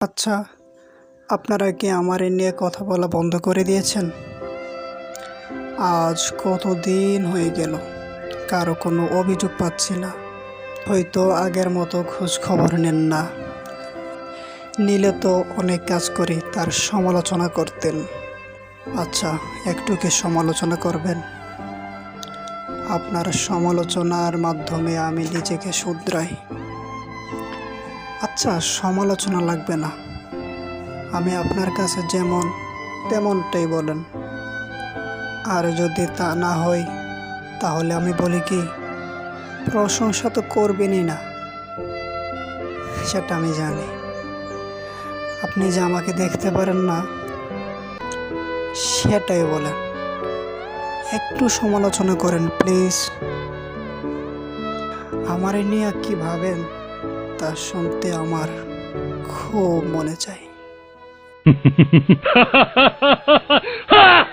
আচ্ছা আপনারা কি আমার এ নিয়ে কথা বলা বন্ধ করে দিয়েছেন? আজ কতদিন হয়ে গেল, কারও কোনো অভিযোগ পাচ্ছি না। হয়তো আগের মতো খোঁজ খবর নেন না। নিলে তো অনেক কাজ করি, তার সমালোচনা করতেন। আচ্ছা একটু কি সমালোচনা করবেন? আপনার সমালোচনার মাধ্যমে আমি নিজেকে শুধরাই। আচ্ছা সমালোচনা লাগবে না। আমি আপনার কাছে যেমন, তেমনটাই বলেন। আর যদি তা না হয়, তাহলে আমি বলি কি, প্রশংসা তো করবেনই না। সেটা আমি জানি। আপনি যে আমাকে দেখতে পারেন না, সেটাই বলেন। একটু সমালোচনা করেন, প্লিজ। আমার নিয়ে কি ভাবেন? তা শুনতে আমার খুব মনে চায়। ha ha ha ha